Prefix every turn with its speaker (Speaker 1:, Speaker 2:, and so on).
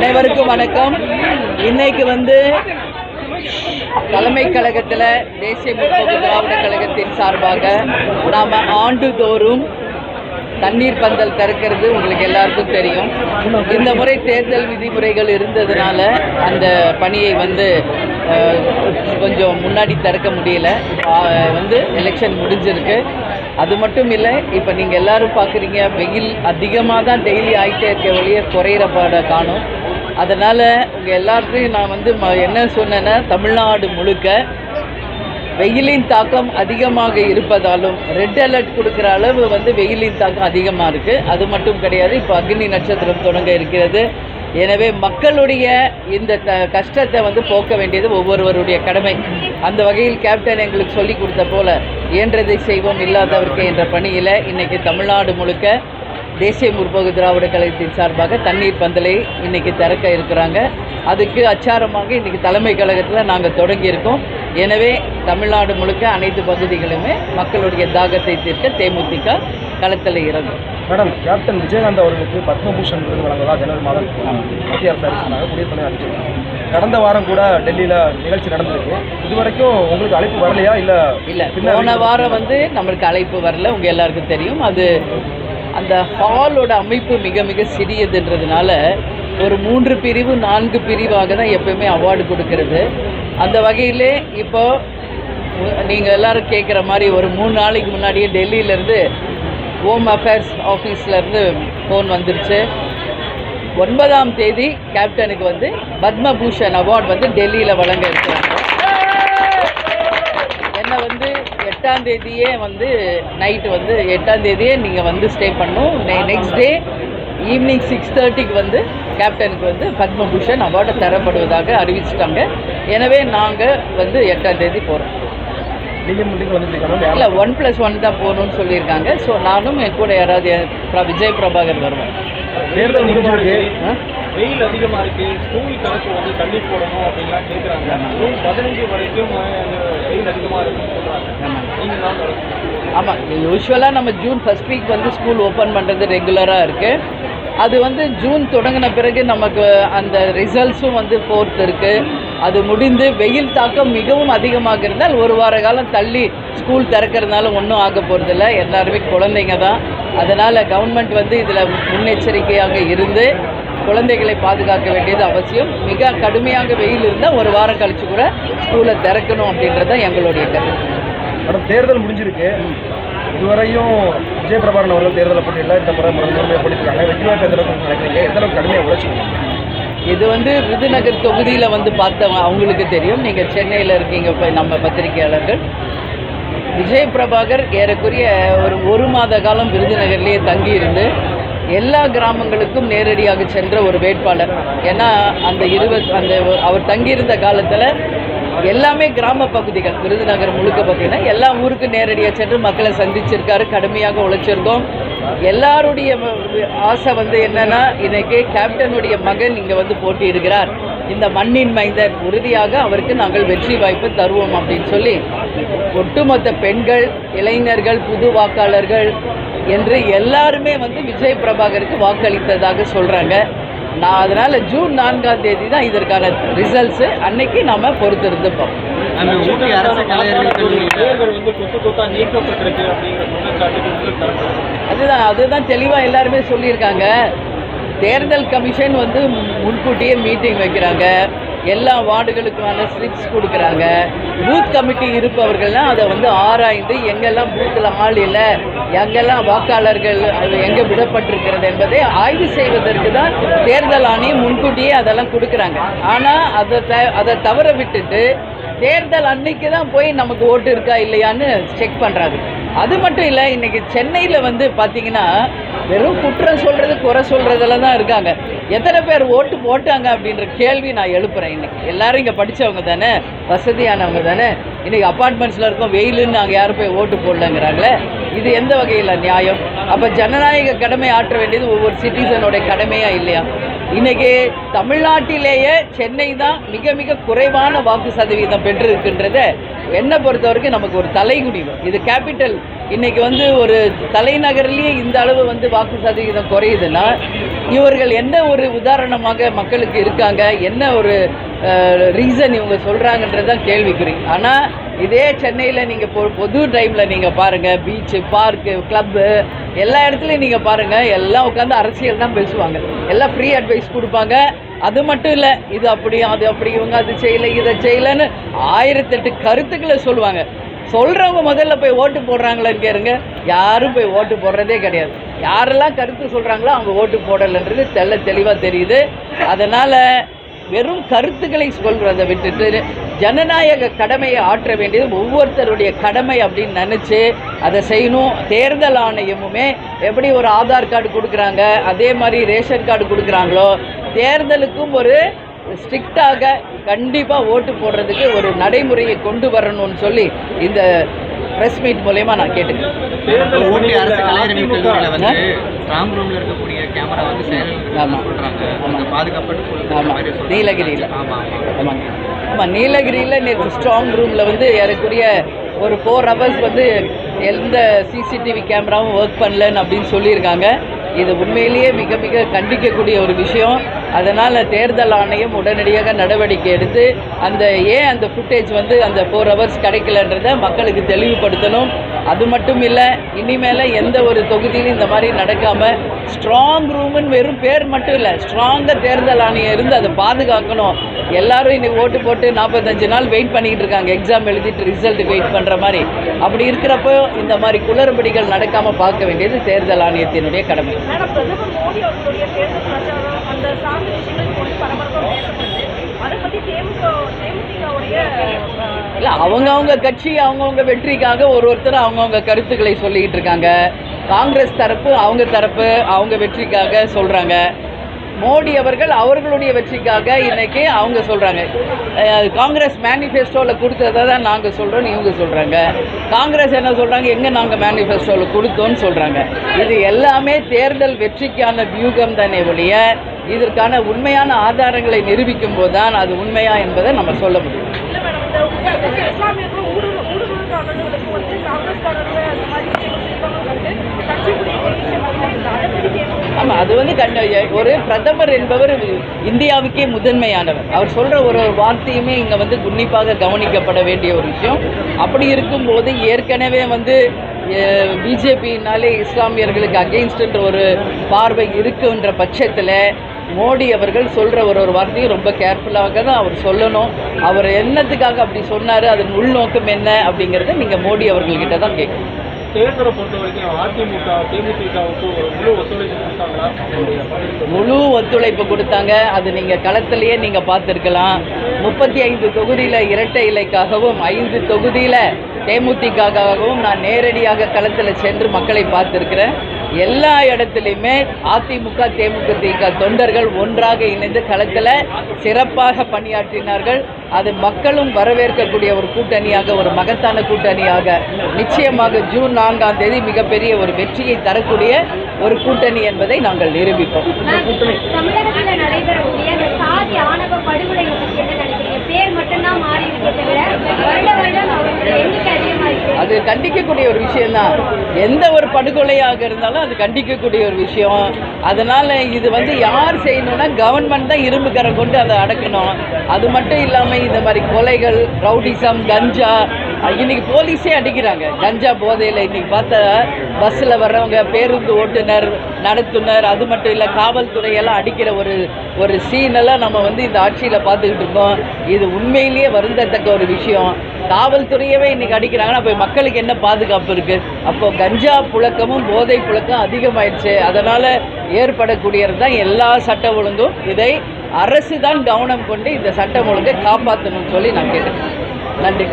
Speaker 1: அனைவருக்கும் வணக்கம். இன்னைக்கு வந்து தலைமை கழகத்தில் தேசிய முற்போக்கு திராவிட கழகத்தின் சார்பாக நாம் ஆண்டுதோறும் தண்ணீர் பந்தல் திறக்கிறது உங்களுக்கு எல்லாருக்கும் தெரியும். இந்த முறை தேர்தல் விதிமுறைகள் இருந்ததுனால அந்த பணியை வந்து கொஞ்சம் முன்னாடி திறக்க முடியல. வந்து எலெக்ஷன் முடிஞ்சிருக்கு. அது மட்டும் இல்லை இப்போ நீங்கள் எல்லோரும் பார்க்குறீங்க வெயில் அதிகமாக தான் டெய்லி ஆகிட்டே இருக்க வழியே குறையிற பாட காணும். அதனால் உங்கள் எல்லாருக்கும் நான் வந்து ம என்ன சொன்னேன்னா தமிழ்நாடு முழுக்க வெயிலின் தாக்கம் அதிகமாக இருப்பதாலும் ரெட் அலர்ட் கொடுக்குற அளவு வந்து வெயிலின் தாக்கம் அதிகமாக இருக்குது அது மட்டும் கிடையாது இப்போ அக்னி நட்சத்திரம் தொடங்க இருக்கிறது. எனவே மக்களுடைய இந்த த கஷ்டத்தை வந்து போக்க வேண்டியது ஒவ்வொருவருடைய கடமை. அந்த வகையில் கேப்டன் எங்களுக்கு சொல்லி கொடுத்த போல இயன்றதை செய்வோம் இல்லாதவர்க்கு என்ற பணியில் இன்றைக்கி தமிழ்நாடு முழுக்க தேசிய முற்போக்கு திராவிட கழகத்தின் சார்பாக தண்ணீர் பந்தலை இன்னைக்கு திறக்க இருக்கிறாங்க. அதுக்கு அச்சாரமாக இன்னைக்கு தலைமை கழகத்தில் நாங்கள் தொடங்கியிருக்கோம் எனவே தமிழ்நாடு முழுக்க அனைத்து பகுதிகளுமே மக்களுடைய தாகத்தை தீர்க்க தேமுதிக களத்தில் இறங்கும்.
Speaker 2: மேடம் கேப்டன் விஜயகாந்த் அவர்களுக்கு பத்மபூஷன் விருது வழங்குவதா ஜனவரி மாதம்? மத்திய அரசு அறிவிச்சிருந்தாங்க குடியரசுத் தலைவர் அறிவிச்சிருக்காங்க. கடந்த வாரம் கூட டெல்லியில் நிகழ்ச்சி நடந்திருக்கு. இது வரைக்கும் உங்களுக்கு அழைப்பு வரலையா? இல்லை
Speaker 1: இல்லை போன வாரம் வந்து நம்மளுக்கு அழைப்பு வரல. உங்கள் எல்லாருக்கும் தெரியும். அது அந்த ஹாலோட அமைப்பு மிக மிக சிறியதுன்றதுனால ஒரு மூன்று பிரிவு நான்கு பிரிவாக தான் எப்பயுமே அவார்டு கொடுக்கறது. அந்த வகையிலே இப்போ நீங்கள் எல்லாரும் கேட்குற மாதிரி ஒரு மூணு நாளைக்கு முன்னாடியே டெல்லியிலேருந்து ஹோம் அஃபேர்ஸ் ஆஃபீஸ்லேருந்து ஃபோன் வந்துருச்சு. ஒன்பதாம் தேதி கேப்டனுக்கு வந்து பத்மபூஷன் அவார்டு வந்து டெல்லியில் வழங்க இருக்கிறாங்க. எட்டாம் தேதியே வந்து நைட்டு வந்து எட்டாம் தேதியே நீங்கள் வந்து ஸ்டே பண்ணும் நெக்ஸ்ட் டே ஈவினிங் சிக்ஸ் தேர்ட்டிக்கு வந்து கேப்டனுக்கு வந்து பத்மபூஷன் அவார்டு தரப்படுவதாக அறிவிச்சிட்டாங்க. எனவே நாங்கள் வந்து எட்டாம் தேதி போகிறோம் இல்லை ஒன் ப்ளஸ் ஒன் தான் போகணும்னு சொல்லியிருக்காங்க. ஸோ நானும் என் கூட யாராவது விஜய் பிரபாகர்
Speaker 2: தேர்தல்
Speaker 1: ஆ?
Speaker 3: வெயில் அதிகமா இருக்கு. ஸ்கூல் கணக்கு வந்து தள்ளி போடணும் அப்படின்லாம் கேட்குறாங்க பதினஞ்சு வரைக்கும் வெயில் அதிகமா இருக்குன்னு
Speaker 1: ஆமாம் யூஸ்வலாக நம்ம ஜூன் ஃபர்ஸ்ட் வீக் வந்து ஸ்கூல் ஓப்பன் பண்ணுறது ரெகுலராக இருக்குது அது வந்து ஜூன் தொடங்கின பிறகு நமக்கு அந்த ரிசல்ட்ஸும் வந்து ஃபோர்த் இருக்குது அது முடிந்து வெயில் தாக்கம் மிகவும் அதிகமாக இருந்தால் ஒரு வார காலம் தள்ளி ஸ்கூல் திறக்கறதுனால ஒன்றும் ஆக போகிறதில்ல எல்லாருமே குழந்தைங்க தான். அதனால் கவர்மெண்ட் வந்து இதில் முன்னெச்சரிக்கையாக இருந்து குழந்தைகளை பாதுகாக்க வேண்டியது அவசியம். மிக கடுமையாக வெயில் இருந்தால் ஒரு வாரம் கழிச்சு கூட ஸ்கூலை திறக்கணும் அப்படின்றது தான் எங்களுடைய கருத்து.
Speaker 2: மேடம் தேர்தல் முடிஞ்சிருக்கு. இதுவரையும் விஜய் பிரபாகரன் அவர்கள் தேர்தலை போட்டியில் இந்த முறை முழுமையாக போட்டிருக்காங்க வெற்றி வாய்ப்பு எந்த அளவுக்கு நினைக்கிறீங்க? எந்த அளவுக்கு கடுமையாக உழைச்சிங்க
Speaker 1: இது வந்து விருதுநகர் தொகுதியில் வந்து பார்த்தவங்க அவங்களுக்கு தெரியும். நீங்கள் சென்னையில் இருக்கீங்க இப்போ நம்ம பத்திரிகையாளர்கள். விஜய் பிரபாகர் ஏறக்குறைய ஒரு ஒரு மாத காலம் விருதுநகர்லேயே தங்கி இருந்து எல்லா கிராமங்களுக்கும் நேரடியாக சென்ற ஒரு வேட்பாளர். ஏன்னா அந்த இருபத் அந்த அவர் தங்கியிருந்த காலத்தில் எல்லாமே கிராம பகுதிகள். விருதுநகர் முழுக்க பார்த்தீங்கன்னா எல்லா ஊருக்கும் நேரடியாக சென்று மக்களை சந்திச்சிருக்காரு கடுமையாக உழைச்சிருக்கோம். எல்லாருடைய ஆசை வந்து என்னன்னா இன்னைக்கு கேப்டனுடைய மகன் இங்கே வந்து போட்டியிடுகிறார். இந்த மண்ணின் மைந்தன் உறுதியாக அவருக்கு நாங்கள் வெற்றி வாய்ப்பு தருவோம் அப்படின்னு சொல்லி ஒட்டுமொத்த பெண்கள் இளைஞர்கள் புது வாக்காளர்கள் என்று எல்லாருமே வந்து விஜய் பிரபாகருக்கு வாக்களித்ததாக சொல்கிறாங்க நான் அதனால் ஜூன் நான்காம் தேதி தான் இதற்கான ரிசல்ட்ஸு அன்னைக்கு நாம் பொறுத்திருந்து பார்ப்போம் அதுதான் அதுதான் தெளிவாக எல்லாருமே சொல்லியிருக்காங்க. தேர்தல் கமிஷன் வந்து முன்கூட்டியே மீட்டிங் வைக்கிறாங்க. எல்லா வார்டுகளுக்கான ஸ்லிப்ஸ் கொடுக்குறாங்க. பூத் கமிட்டி இருப்பவர்கள்லாம் அதை வந்து ஆராய்ந்து எங்கெல்லாம் பூத்தில் ஆள் இல்லை எங்கெல்லாம் வாக்காளர்கள் அது எங்கே விடப்பட்டிருக்கிறது என்பதை ஆய்வு செய்வதற்கு தான் தேர்தல் ஆணையம் முன்கூட்டியே அதெல்லாம் கொடுக்குறாங்க. ஆனால் அதை த அதை தவற விட்டுட்டு தேர்தல் அன்னைக்கு தான் போய் நமக்கு ஓட்டு இருக்கா இல்லையான்னு செக் பண்ணுறாங்க அது மட்டும் இல்லை இன்றைக்கி சென்னையில் வந்து பார்த்திங்கன்னா வெறும் குற்றம் சொல்கிறது குறை சொல்கிறதுல தான் இருக்காங்க. எத்தனை பேர் ஓட்டு போட்டாங்க அப்படின்ற கேள்வி நான் எழுப்புறேன் இன்னைக்கு. எல்லாரும் இங்கே படித்தவங்க தானே வசதியானவங்க தானே. இன்னைக்கு அப்பார்ட்மெண்ட்ஸில் இருக்கோம் வெயிலுன்னு நாங்கள் யாரும் போய் ஓட்டு போடலங்கிறாங்களே? இது எந்த வகையில் நியாயம்? அப்போ ஜனநாயக கடமை ஆற்ற வேண்டியது ஒவ்வொரு சிட்டிசனுடைய கடமையாக இல்லையா? இன்னைக்கு தமிழ்நாட்டிலேயே சென்னை தான் மிக மிக குறைவான வாக்கு சதவீதம் பெற்றிருக்கின்றத. என்னை பொறுத்த வரைக்கும் நமக்கு ஒரு தலைகுனிவு. இது கேபிட்டல் இன்னைக்கு வந்து ஒரு தலைநகர்லேயே இந்த அளவு வந்து வாக்கு சதவீதம் குறையுதுன்னா இவர்கள் என்ன ஒரு உதாரணமாக மக்களுக்கு இருக்காங்க என்ன ஒரு ரீசன் இவங்க சொல்கிறாங்கன்றதான் கேள்விக்குறி. ஆனால் இதே சென்னையில் நீங்கள் பொ பொது டைமில் நீங்கள் பாருங்கள் பீச்சு பார்க்கு கிளப்பு எல்லா இடத்துலையும் நீங்கள் பாருங்கள் எல்லாம் உட்காந்து அரசியல் தான் பேசுவாங்க. எல்லாம் ஃப்ரீ அட்வைஸ் கொடுப்பாங்க. அது மட்டும் இல்லை இது அப்படி அது அப்படி இவங்க அது செய்யலை இதை செய்யலைன்னு ஆயிரத்தெட்டு கருத்துக்களை சொல்லுவாங்க. சொல்கிறவங்க முதல்ல போய் ஓட்டு போடுறாங்களான்னு கேளுங்க. யாரும் போய் ஓட்டு போடுறதே கிடையாது. யாரெல்லாம் கருத்து சொல்கிறாங்களோ அவங்க ஓட்டு போடலைன்றது தெள்ள தெளிவாக தெரியுது. அதனால் வெறும் கருத்துக்களை சொல்கிறத விட்டுட்டு ஜனநாயக கடமையை ஆற்ற வேண்டியது ஒவ்வொருத்தருடைய கடமை அப்படின்னு நினச்சி அதை செய்யணும். தேர்தல் ஆணையமுமே எப்படி ஒரு ஆதார் கார்டு கொடுக்குறாங்க அதே மாதிரி ரேஷன் கார்டு கொடுக்குறாங்களோ தேர்தலுக்கும் ஒரு ஸ்ட்ரிக்டாக கண்டிப்பாக ஓட்டு போடுறதுக்கு ஒரு நடைமுறையை கொண்டு வரணும்னு சொல்லி இந்த ப்ரெஸ் மீட் மூலயமா நான் கேட்டுக்கிறேன். நீலகிரியில.
Speaker 4: ஆமா ஆமா.
Speaker 1: ஆமாங்க ஆமாம் நீலகிரியில் நேற்று ஸ்ட்ராங் ரூமில் வந்து ஏறக்குறைய ஒரு ஃபோர் ஹவர்ஸ் வந்து எந்த சிசிடிவி கேமராவும் ஒர்க் பண்ணலன்னு அப்படின்னு சொல்லியிருக்காங்க. இது உண்மையிலேயே மிக மிக கண்டிக்கக்கூடிய ஒரு விஷயம். அதனால் தேர்தல் ஆணையம் உடனடியாக நடவடிக்கை எடுத்து அந்த ஏன் அந்த ஃபுட்டேஜ் வந்து அந்த ஃபோர் ஹவர்ஸ் கிடைக்கலன்றதை மக்களுக்கு தெளிவுபடுத்தணும். அது மட்டும் இல்லை இனிமேல் எந்த ஒரு தொகுதியிலும் இந்த மாதிரி நடக்காமல் ஸ்ட்ராங் ரூமுன்னு வெறும் பேர் மட்டும் இல்லை ஸ்ட்ராங்காக தேர்தல் ஆணையம் இருந்து அதை பாதுகாக்கணும். எல்லாரும் இன்னைக்கு ஓட்டு போட்டு நாற்பத்தஞ்சு நாள் வெயிட் பண்ணிக்கிட்டு இருக்காங்க. எக்ஸாம் எழுதிட்டு ரிசல்ட்டுக்கு வெயிட் பண்ணுற மாதிரி. அப்படி இருக்கிறப்போ இந்த மாதிரி குளறுபடிகள் நடக்காமல் பார்க்க வேண்டியது தேர்தல் ஆணையத்தினுடைய கடமை
Speaker 5: மேடம் பிரதமர் மோடி அவர்களுடைய தேர்தல் பிரச்சாரம் அந்த சார்ந்த விஷயங்கள் போட்டு பரபரப்பாக பேசப்படுது அதை பற்றி தேமுக தேமுதிகவுடைய
Speaker 1: இல்லை அவங்கவுங்க கட்சி அவங்கவுங்க வெற்றிக்காக ஒரு ஒருத்தர் அவங்கவுங்க கருத்துக்களை சொல்லிக்கிட்டு இருக்காங்க. காங்கிரஸ் தரப்பு அவங்க தரப்பு அவங்க வெற்றிக்காக சொல்கிறாங்க மோடி அவர்கள் அவர்களுடைய வெற்றிக்காக இன்னைக்கு அவங்க சொல்கிறாங்க காங்கிரஸ் மேனிஃபெஸ்டோவில் கொடுத்ததை தான் நாங்கள் சொல்கிறோன்னு இவங்க சொல்கிறாங்க காங்கிரஸ் என்ன சொல்கிறாங்க எங்கே நாங்கள் மேனிஃபெஸ்டோவில் கொடுத்தோன்னு சொல்கிறாங்க இது எல்லாமே தேர்தல் வெற்றிக்கான வியூகம் தானே ஒழிய இதற்கான உண்மையான ஆதாரங்களை நிரூபிக்கும் போது தான் அது உண்மையா என்பதை நம்ம சொல்ல முடியும்
Speaker 5: இல்லை மேடம் இந்த உங்க- இஸ்லாமியர்களும் ஊடுருவ ஊடுருவல்காரர்களுக்கு வந்து காங்கிரஸ்காரர்கள் அந்த மாதிரி விஷயங்கள் செய்வாங்கன்னு சொல்லிட்டு கட்சிக்குரிய விஷயம் இருக்குது அதை பற்றி தேமுதிக
Speaker 1: ஆமாம் அது வந்து கண்ட ஒரு பிரதமர் என்பவர் இந்தியாவுக்கே முதன்மையானவர். அவர் சொல்கிற ஒரு ஒரு வார்த்தையுமே இங்கே வந்து உன்னிப்பாக கவனிக்கப்பட வேண்டிய ஒரு விஷயம். அப்படி இருக்கும்போது ஏற்கனவே வந்து பிஜேபினாலே இஸ்லாமியர்களுக்கு அகெயின்ஸ்ட்ன்ற ஒரு பார்வை இருக்குன்ற பட்சத்தில் மோடி அவர்கள் சொல்கிற ஒரு ஒரு வார்த்தையும் ரொம்ப கேர்ஃபுல்லாக தான் அவர் சொல்லணும். அவர் என்னத்துக்காக அப்படி சொன்னார்? அதன் உள்நோக்கம் என்ன? அப்படிங்கிறத நீங்கள் மோடி அவர்கள்கிட்ட தான் கேட்கணும்.
Speaker 3: தேர்தலை பொறுத்த வரைக்கும் அதிமுக தேமுதிகவுக்கு முழு ஒத்துழைப்பு கொடுத்தாங்களா?
Speaker 1: முழு ஒத்துழைப்பு கொடுத்தாங்க. அது நீங்கள் களத்திலேயே நீங்கள் பார்த்துருக்கலாம். முப்பத்தி ஐந்து தொகுதியில் இரட்டை இலைக்காகவும் ஐந்து தொகுதியில் தேமுதிகவுக்கும் நான் நேரடியாக களத்தில் சென்று மக்களை பார்த்துருக்கிறேன். எல்லா இடத்துலையுமே அதிமுக தேமுதிக தொண்டர்கள் ஒன்றாக இணைந்து களத்தில் சிறப்பாக பணியாற்றினார்கள். அது மக்களும் வரவேற்கக்கூடிய ஒரு கூட்டணியாக ஒரு மகத்தான கூட்டணியாக நிச்சயமாக ஜூன் நான்காம் தேதி மிகப்பெரிய ஒரு வெற்றியை தரக்கூடிய ஒரு கூட்டணி என்பதை நாங்கள் நிரூபிப்போம்.
Speaker 6: தமிழகத்தில் நடைபெறக்கூடிய சாதி ஆணவ பேர் மட்டும்தான் மாறி இருக்கே
Speaker 1: அது கண்டிக்கக்கூடிய ஒரு விஷயம்தான். எந்த ஒரு படுகொலையாக இருந்தாலும் அது கண்டிக்கக்கூடிய ஒரு விஷயம். அதனால் இது வந்து யார் செய்யணும்னா கவர்மெண்ட் தான் இரும்பு கரை கொண்டு அதை அடக்கணும். அது மட்டும் இல்லாமல் இந்த மாதிரி கொலைகள் ரவுடிசம் கஞ்சா இன்னைக்கு போலீஸே அடிக்கிறாங்க. கஞ்சா போதையில் இன்னைக்கு பார்த்தா பஸ்ஸில் வர்றவங்க பேருந்து ஓட்டுநர் நடத்துனர். அது மட்டும் இல்லை காவல்துறையெல்லாம் அடிக்கிற ஒரு ஒரு சீனெல்லாம் நம்ம வந்து இந்த ஆட்சியில் பார்த்துக்கிட்டு இருக்கோம் இது உண்மையிலேயே வருந்தத்தக்க ஒரு விஷயம். காவல்துறையவே இன்னைக்கு அடிக்கிறாங்கன்னா போய் மக்களுக்கு என்ன பாதுகாப்பு இருக்குது அப்போ கஞ்சா புழக்கமும் போதை புழக்கம் அதிகமாயிடுச்சு. அதனால் ஏற்படக்கூடியது தான் எல்லா சட்ட ஒழுங்கும். இதை அரசு தான் கவனம் கொண்டு இந்த சட்டம் ஒழுங்கை காப்பாற்றணும்னு சொல்லி நான் கேட்டேன் நன்றி.